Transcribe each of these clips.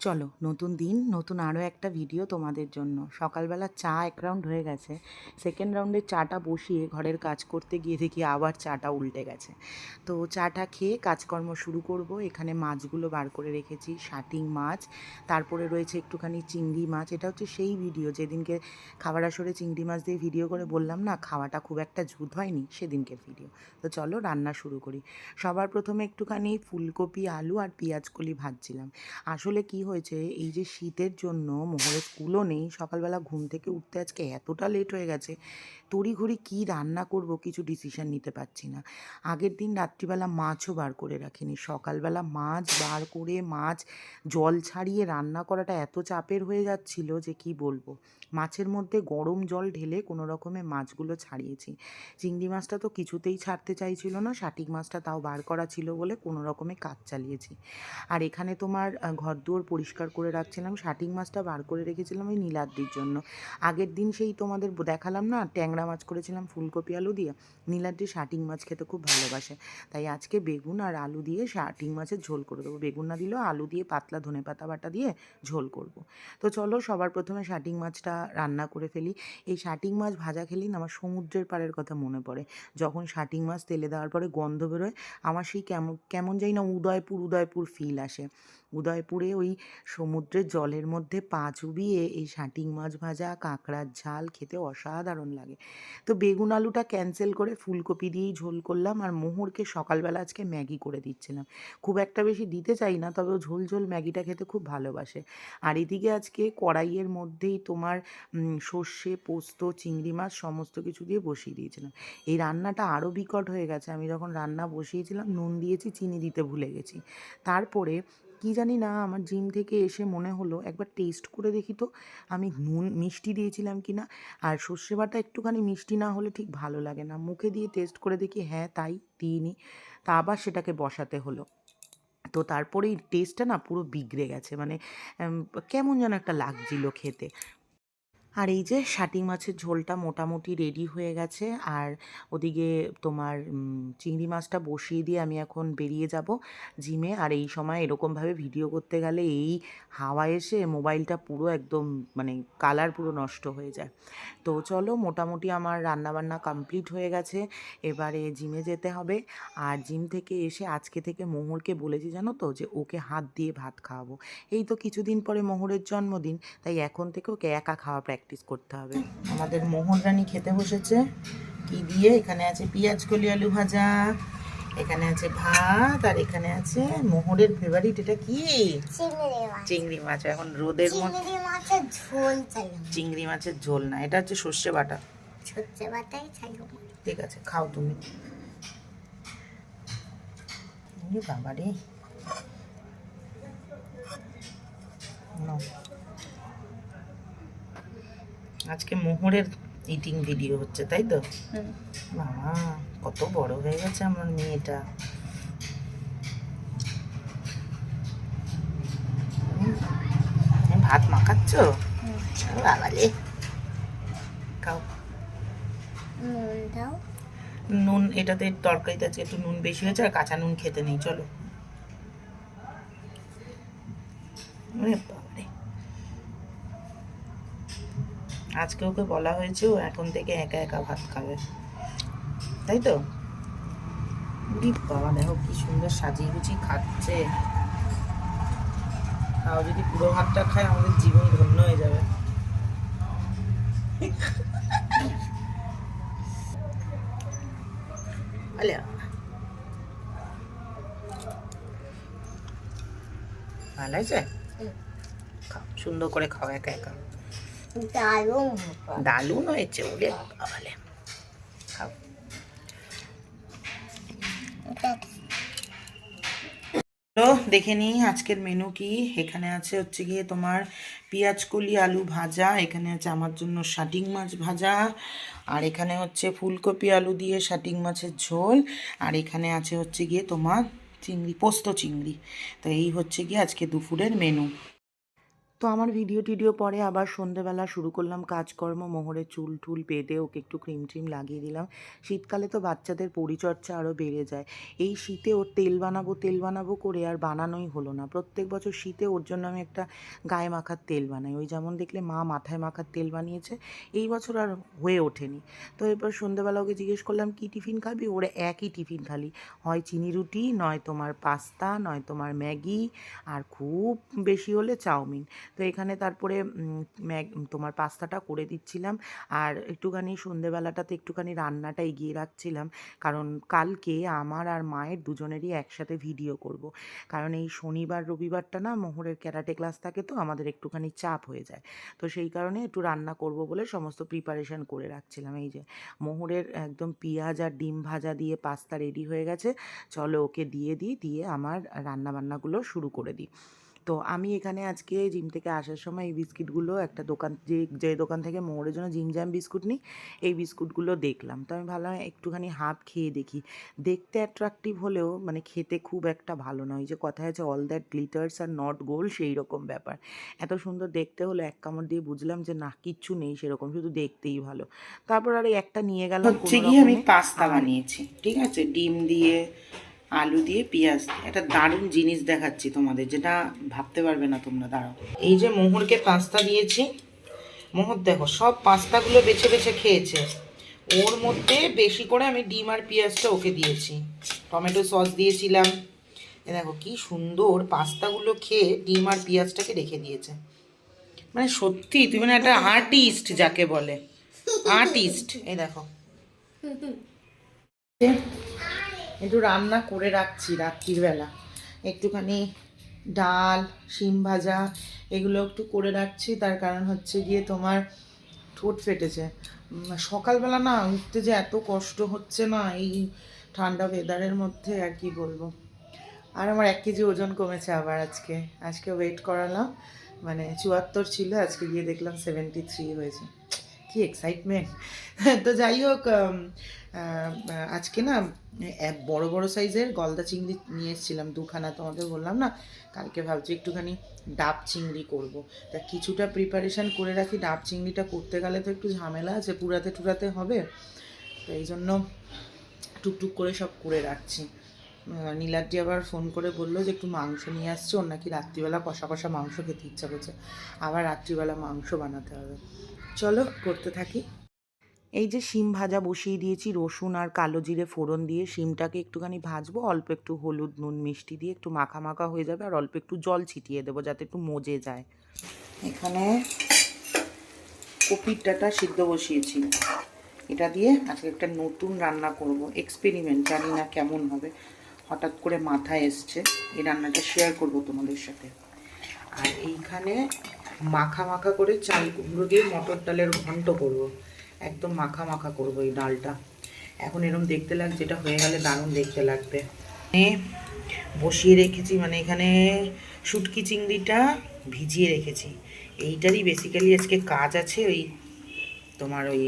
চলো, নতুন দিন, নতুন আরও একটা ভিডিও তোমাদের জন্য। সকালবেলা চা এক রাউন্ড হয়ে গেছে। সেকেন্ড রাউন্ডে চাটা বসিয়ে ঘরের কাজ করতে গিয়ে দেখি আবার চাটা উল্টে গেছে। তো চাটা খেয়ে কাজকর্ম শুরু করব। এখানে মাছগুলো বার করে রেখেছি, শাটিং মাছ। তারপরে রয়েছে একটুখানি চিংড়ি মাছ। এটা হচ্ছে সেই ভিডিও যেদিনকে খাবার আসরে চিংড়ি মাছ দিয়ে ভিডিও করে বললাম, না, খাওয়াটা খুব একটা জুত হয়নি, সেদিনকের ভিডিও তো চলো, রান্না শুরু করি। সবার প্রথমে একটুখানি ফুলকপি, আলু আর পেঁয়াজকলি ভাজছিলাম। আসলে কি হয়েছে এই যে শীতের জন্য মোহরের স্কুলও নেই সকালবেলা ঘুম থেকে উঠতে আজকে এতটা লেট হয়ে গেছে তড়িঘড়ি কী রান্না করব কিছু ডিসিশন নিতে পারছি না। আগের দিন রাত্রিবেলা মাছও বার করে রাখিনি সকালবেলা মাছ বার করে মাছ জল ছাড়িয়ে রান্না করাটা এত চাপের হয়ে যাচ্ছিল যে কি বলব। মাছের মধ্যে গরম জল ঢেলে কোনো রকমে মাছগুলো ছাড়িয়েছি। চিংড়ি মাছটা তো কিছুতেই ছাড়তে চাইছিল না শাটিক মাছটা তাও বার করা ছিল বলে কোনো রকমে কাজ চালিয়েছি। আর এখানে তোমার আহ, ঘরদুয়ার পরিষ্কার করে রাখছিলাম, শাটিং মাছটা বার করে রেখেছিলাম ওই নীলাদ্রির জন্য। আগের দিন সেই তোমাদের দেখালাম না, ট্যাংরা মাছ করেছিলাম ফুলকপি আলু দিয়ে। নীলাদ্রি শাটিং মাছ খেতে খুব ভালোবাসে। তাই আজকে বেগুন আর আলু দিয়ে শাটিং মাছের ঝোল করে দেবো। বেগুন না দিলেও আলু দিয়ে পাতলা ধনে পাতা বাটা দিয়ে ঝোল করব। তো চলো সবার প্রথমে শাটিং মাছটা রান্না করে ফেলি। এই শাটিং মাছ ভাজা খেলেই না আমার সমুদ্রের পাড়ের কথা মনে পড়ে। যখন শাটিং মাছ তেলে দেওয়ার পরে গন্ধ বেরোয়, আমার সেই কেমন কেমন যাই না উদয়পুর উদয়পুর ফিল আসে। উদয়পুরে ওই সমুদ্রের জলের মধ্যে পা চুবিয়ে এই শাটিং মাছ ভাজা, কাঁকড়ার ঝাল খেতে অসাধারণ লাগে। তো বেগুন আলুটা ক্যান্সেল করে ফুলকপি দিয়েই ঝোল করলাম আর মোহরকে সকালবেলা আজকে ম্যাগি করে দিচ্ছিলাম। খুব একটা বেশি দিতে চাই না, তবে ও ঝোল ঝোল ম্যাগিটা খেতে খুব ভালোবাসে। আর এদিকে আজকে কড়াইয়ের মধ্যেই তোমার সর্ষে, পোস্ত, চিংড়ি মাছ সমস্ত কিছু দিয়ে বসিয়ে দিয়েছিলাম। এই রান্নাটা আরও বিকট হয়ে গেছে। আমি যখন রান্না বসিয়েছিলাম, নুন দিয়েছি, চিনি দিতে ভুলে গেছি। তারপরে কি জানি না, আমার জিম থেকে এসে মনে হলো, একবার টেস্ট করে দেখি তো, আমি নুন, মিষ্টি দিয়েছিলাম কি না, আর সর্ষে বাটা একটুখানি মিষ্টি না হলে ঠিক ভালো লাগে না। মুখে দিয়ে টেস্ট করে দেখি হ্যাঁ তাই দিইনি। তা আবার সেটাকে বসাতে হলো। তো তারপরে এই টেস্টটা না পুরো বিগড়ে গেছে মানে কেমন যেন একটা লাগছিল খেতে। আর এই যে শাটিং মাছের ঝোলটা মোটামুটি রেডি হয়ে গেছে, আর ওদিকে তোমার চিংড়ি মাছটা বসিয়ে দিয়ে আমি এখন বেরিয়ে যাব জিমে। আর এই সময় এরকমভাবে ভিডিও করতে গেলে এই হাওয়া এসে মোবাইলটা পুরো একদম মানে কালার পুরো নষ্ট হয়ে যায়। তো চলো, মোটামুটি আমার রান্নাবান্না কমপ্লিট হয়ে গেছে। এবারে জিমে যেতে হবে। আর জিম থেকে এসে আজকে থেকে মোহরকে বলেছি, জানো তো, যে ওকে হাত দিয়ে ভাত খাওয়াবো। এই তো কিছুদিন পরে মোহরের জন্মদিন, তাই এখন থেকে ওকে একা খাওয়া প্র্যাকটিস করতে হবে। আমাদের মোহন রানী খেতে বসেছে। কি দিয়ে? এখানে আছে পেঁয়াজ কলি আলু ভাজা। এখানে আছে ভাত আর এখানে আছে মোহরের ফেভারিট এটা কি? চিংড়ি মাছ। এখন রোদের মধ্যে চিংড়ি মাছের ঝোল চিংড়ি মাছের ঝোল না এটা হচ্ছে সর্ষে বাটা। সর্ষে বাটাই ঠিক আছে খাও তুমি। বাবা রে নাও। আজকে মোহরের ইটিং ভিডিও হচ্ছে তাই তো? বাবা কত বড় হয়ে গেছে আমার মেয়েটা। ভাত মাখাচ্ছ? খাও। নুন এটাতে তরকারিতে আছে একটু নুন বেশি হয়েছে আর কাঁচা নুন খেতে নেই চলো ওরে বাবারে। আজকে ওকে বলা হয়েছে ও এখন থেকে একা একা ভাত খাবে। তাই তো? বাবা দেখো কি সুন্দর সাজিয়ে গুছিয়ে খাচ্ছে। তাও যদি পুরো ভাতটা খায় আমাদের জীবন ধন্য হয়ে যাবে। আলিয়া ভালো হয়েছে? খাও সুন্দর করে খাও একা একা। দারুণ। হয়েছে বাবালে। দেখে নিই আজকের মেনু কি। এখানে আছে হচ্ছে গিয়ে তোমার পেঁয়াজ কলি আলু ভাজা, এখানে আছে আমার জন্য শাটিং মাছ ভাজা, আর এখানে হচ্ছে ফুলকপি আলু দিয়ে শাটিং মাছের ঝোল, আর এখানে আছে হচ্ছে গিয়ে তোমার চিংড়ি, পোস্ত চিংড়ি। তো এই হচ্ছে গিয়ে আজকে দুপুরের মেনু তো আমার ভিডিও টিডিও পরে আবার সন্ধেবেলা শুরু করলাম কাজকর্ম, মোহরে চুল টুল বেঁধে ওকে একটু ক্রিম ট্রিম লাগিয়ে দিলাম। শীতকালে তো বাচ্চাদের পরিচর্যা আরও বেড়ে যায়। এই শীতে ওর তেল বানাবো তেল বানাবো করে আর বানানোই হলো না। প্রত্যেক বছর শীতে ওর জন্য আমি একটা গায়ে মাখার তেল বানাই। ওই যেমন দেখলে মা মাথায় মাখার তেল বানিয়েছে, এই বছর আর হয়ে ওঠেনি। তো এরপর সন্ধেবেলা ওকে জিজ্ঞেস করলাম, কী টিফিন খাবি? ওরে একই টিফিন খালি। হয় চিনি রুটি, নয় তোমার পাস্তা, নয় তোমার ম্যাগি, আর খুব বেশি হলে চাউমিন। তো এখানে তারপরে ম্যাগ, তোমার পাস্তাটা করে দিচ্ছিলাম। আর একটুখানি সন্ধেবেলাটাতে একটুখানি রান্নাটা এগিয়ে রাখছিলাম। কারণ কালকে আমার আর মায়ের দুজনেরই একসাথে ভিডিও করব। কারণ এই শনিবার, রবিবারটা না মোহরের ক্যারাটে ক্লাস থাকে তো, আমাদের একটুখানি চাপ হয়ে যায়। তো সেই কারণে একটু রান্না করব বলে সমস্ত প্রিপারেশন করে রাখছিলাম। এই যে মোহরের একদম পেঁয়াজ আর ডিম ভাজা দিয়ে পাস্তা রেডি হয়ে গেছে। চলো ওকে দিয়ে দিই, দিয়ে আমার রান্না বান্নাগুলো শুরু করে দিই। তো আমি এখানে আজকে জিম থেকে আসার সময় এই বিস্কিটগুলো একটা দোকান যে যে দোকান থেকে মোড়ের জন্য জিম জ্যাম বিস্কুট নিই এই বিস্কুটগুলো দেখলাম। তো আমি ভাবলাম একটুখানি হাফ খেয়ে দেখি। দেখতে অ্যাট্রাকটিভ হলেও মানে খেতে খুব একটা ভালো নয় যে কথায় আছে all that glitters are not gold সেই রকম ব্যাপার। এত সুন্দর দেখতে হলো এক কামড় দিয়ে বুঝলাম যে না কিচ্ছু নেই সেরকম শুধু দেখতেই ভালো। তারপর আর একটা নিয়ে গেলাম হচ্ছে গিয়ে আমি পাস্তা বানিয়েছি ঠিক আছে? ডিম দিয়ে আলু দিয়ে পেঁয়াজ একটা দারুণ জিনিস দেখাচ্ছি তোমাদের যেটা ভাবতে পারবে না তোমরা দাঁড়াও। এই যে মোহরকে পাস্তা দিয়েছি মোহর দেখো সব পাস্তাগুলো বেছে বেছে খেয়েছে। ওর মধ্যে বেশি করে আমি ডিম আর পেঁয়াজটা ওকে দিয়েছি। টমেটো সস দিয়েছিলাম। এ দেখো কি সুন্দর পাস্তাগুলো খেয়ে ডিম আর পেঁয়াজটাকে রেখে দিয়েছে। মানে সত্যি তুমি মানে একটা আর্টিস্ট যাকে বলে। আর্টিস্ট এই দেখো। একটু রান্না করে রাখছি রাত্রির বেলা। একটুখানি ডাল, শিম ভাজা, এগুলো একটু করে রাখছি। তার কারণ হচ্ছে গিয়ে তোমার ঠোঁট ফেটেছে। সকালবেলা না উঠতে যে এত কষ্ট হচ্ছে না, এই ঠান্ডা ওয়েদারের মধ্যে আর কি বলব। আর আমার এক কেজি ওজন কমেছে আবার আজকে। আজকে ওয়েট করালাম মানে চুয়াত্তর ছিল, আজকে গিয়ে দেখলাম সেভেন্টি থ্রি হয়েছে। কি এক্সাইটমেন্ট তো যাই হোক আজকে না এক বড় বড় সাইজের গলদা চিংড়ি নিয়ে এসেছিলাম দুখানা তোমাদের বললাম না? কালকে ভাবছি একটুখানি ডাব চিংড়ি করব। তা কিছুটা প্রিপারেশন করে রাখি, ডাব চিংড়িটা করতে গেলে তো একটু ঝামেলা আছে, পুরাতে টুরাতে হবে। তো এই জন্য টুকটুক করে সব করে রাখছি। নীলাদ্রি আবার ফোন করে বলল যে একটু মাংস নিয়ে আসছে, ওর নাকি রাত্রিবেলা কষা কষা মাংস খেতে ইচ্ছা করছে। আবার রাত্রিবেলা মাংস বানাতে হবে। চলো, করতে থাকি। এই যে শিম ভাজা বসিয়ে দিয়েছি, রসুন আর কালো জিরে ফোড়ন দিয়ে শিমটাকে একটুখানি ভাজবো, অল্প একটু হলুদ, নুন, মিষ্টি দিয়ে একটু মাখা মাখা হয়ে যাবে আর অল্প একটু জল ছিটিয়ে দেবো যাতে একটু মজে যায়। এখানে কপির ডাটা সিদ্ধ বসিয়েছি। এটা দিয়ে আজকে একটা নতুন রান্না করব এক্সপেরিমেন্ট জানি না কেমন হবে। হঠাৎ করে মাথায় এসছে, এই রান্নাটা শেয়ার করব তোমাদের সাথে। আর এইখানে মাখা মাখা করে চাল কুমড়ো দিয়ে মটর ডালের ঘন্ট করব। একদম মাখা মাখা করব এই ডালটা। এখন এরকম দেখতে লাগছে এটা হয়ে গেলে দারুণ দেখতে লাগবে। বসিয়ে রেখেছি মানে এখানে শুটকি চিংড়িটা ভিজিয়ে রেখেছি। এইটারই বেসিক্যালি আজকে কাজ আছে ওই তোমার ওই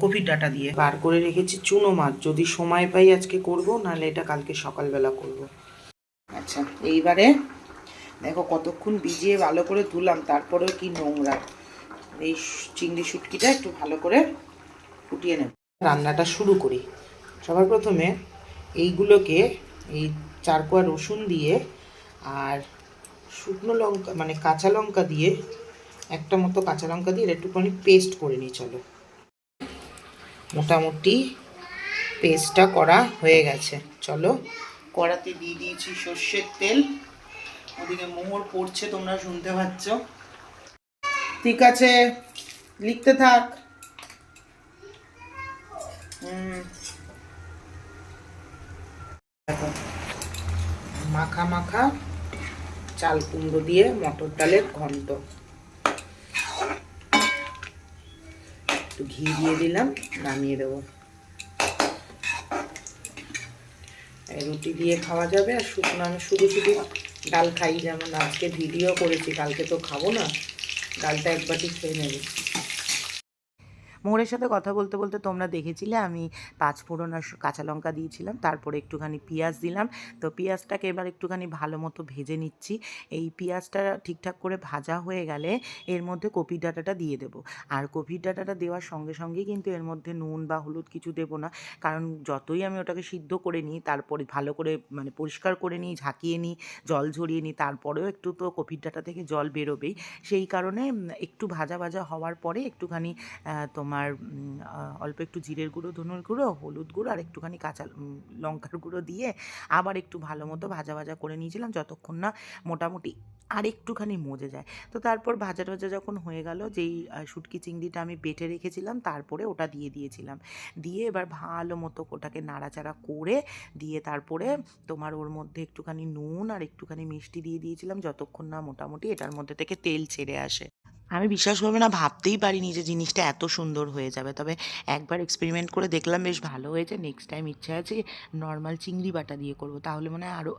কপির ডাটা দিয়ে। বার করে রেখেছি চুনো মাছ, যদি সময় পাই আজকে করব, নাহলে এটা কালকে সকালবেলা করব। আচ্ছা এইবারে দেখো কতক্ষণ ভিজিয়ে ভালো করে ধুলাম, তারপরেও কি নোংরা। এই চিংড়ি শুটকিটা একটু ভালো করে ফুটিয়ে নেব। রান্নাটা শুরু করি। সবার প্রথমে এইগুলোকে এই চারকোয়া রসুন দিয়ে আর শুকনো লঙ্কা মানে কাঁচা লঙ্কা দিয়ে একটা মতো কাঁচা লঙ্কা দিয়ে একটুখানি পেস্ট করে নিই চলো। মোটামুটি পেস্টটা করা হয়ে গেছে চলো। কড়াতে দিয়ে দিয়েছি সর্ষের তেল। ওদিকে মোহর পড়ছে তোমরা শুনতে পাচ্ছ। ঠিক আছে, লিখতে থাক। মাখা মাখা চাল কুমড়ো দিয়ে মটর ডালের ঘন্ট। একটু ঘি দিয়ে দিলাম, নামিয়ে দেবো। রুটি দিয়ে খাওয়া যাবে, আর শুকনো আমি শুধু শুধু ডাল খাই, যেমন আজকে ভিডিও করেছি, কালকে তো খাব না। ডালটা এক বাটি খেয়ে নেবে মোহরের সাথে কথা বলতে বলতে তোমরা দেখেছিলে আমি পাঁচ ফোড়ন আর কাঁচা লঙ্কা দিয়েছিলাম তারপরে একটুখানি পেঁয়াজ দিলাম। তো পেঁয়াজটাকে এবার একটুখানি ভালো মতো ভেজে নিচ্ছি। এই পেঁয়াজটা ঠিকঠাক করে ভাজা হয়ে গেলে এর মধ্যে কপির ডাটাটা দিয়ে দেবো। আর কপির ডাটাটা দেওয়ার সঙ্গে সঙ্গেই কিন্তু এর মধ্যে নুন বা হলুদ কিছু দেবো না। কারণ যতই আমি ওটাকে সিদ্ধ করে নিই তারপরে ভালো করে মানে পরিষ্কার করে নিই ঝাঁকিয়ে নিই জল ঝরিয়ে নিই তারপরেও একটু তো কপির ডাটা থেকে জল বেরোবেই। সেই কারণে একটু ভাজা ভাজা হওয়ার পরে একটুখানি আহ, তোমার অল্প একটু জিরের গুঁড়ো, ধনুর গুঁড়ো, হলুদ গুঁড়ো, আর একটুখানি কাঁচা লঙ্কার গুঁড়ো দিয়ে আবার একটু ভালো মতো ভাজা ভাজা করে নিয়েছিলাম যতক্ষণ না মোটামুটি আর একটুখানি মজে যায়। তো তারপর ভাজা ভাজা যখন হয়ে গেল, যেই শুটকি চিংড়িটা আমি বেটে রেখেছিলাম, তারপরে ওটা দিয়ে দিয়েছিলাম। দিয়ে এবার ভালো মতো ওটাকে নাড়াচাড়া করে দিয়ে তারপরে তোমার ওর মধ্যে একটুখানি নুন আর একটুখানি মিষ্টি দিয়ে দিয়েছিলাম, যতক্ষণ না মোটামুটি এটার মধ্যে থেকে তেল ছেড়ে আসে। আমি বিশ্বাস করবে না, ভাবতেই পারিনি যে জিনিসটা এত সুন্দর হয়ে যাবে। তবে একবার এক্সপেরিমেন্ট করে দেখলাম বেশ ভালো হয়েছে। নেক্সট টাইম ইচ্ছা আছে নর্মাল চিংড়ি বাটা দিয়ে করব। তাহলে মনে হয় আরও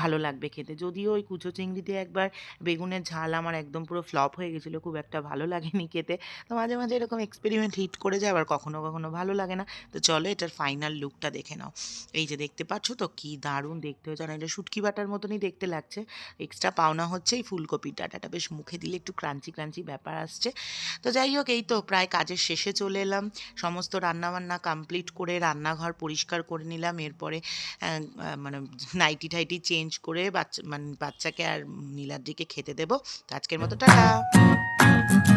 ভালো লাগবে খেতে। যদিও ওই কুচো চিংড়িতে একবার বেগুনের ঝাল আমার একদম পুরো ফ্লপ হয়ে গেছিল, খুব একটা ভালো লাগেনি খেতে। তো মাঝে মাঝে এরকম এক্সপেরিমেন্ট হিট করে যায়, আবার কখনো কখনো ভালো লাগে না। তো চলো এটার ফাইনাল লুকটা দেখে নাও। এই যে দেখতে পাচ্ছ তো কি দারুণ দেখতে হয়েছে এটা শুটকি বাটার মতনই দেখতে লাগছে। এক্সট্রা পাওনা হচ্ছে এই ফুলকপির ডাটাটা। বেশ মুখে দিলে একটু ক্রাঞ্চি ক্রাঞ্চি ব্যাপার আসছে। তো যাই হোক, এই তো প্রায় কাজের শেষে চলে এলাম। সমস্ত রান্নাবান্না কমপ্লিট করে রান্নাঘর পরিষ্কার করে নিলাম। এরপরে মানে নাইটি টাইটি চেঞ্জ করে বাচ্চা মানে বাচ্চাকে আর নীলাদ্রিকে খেতে দেবো। তো আজকের মতো টাটা।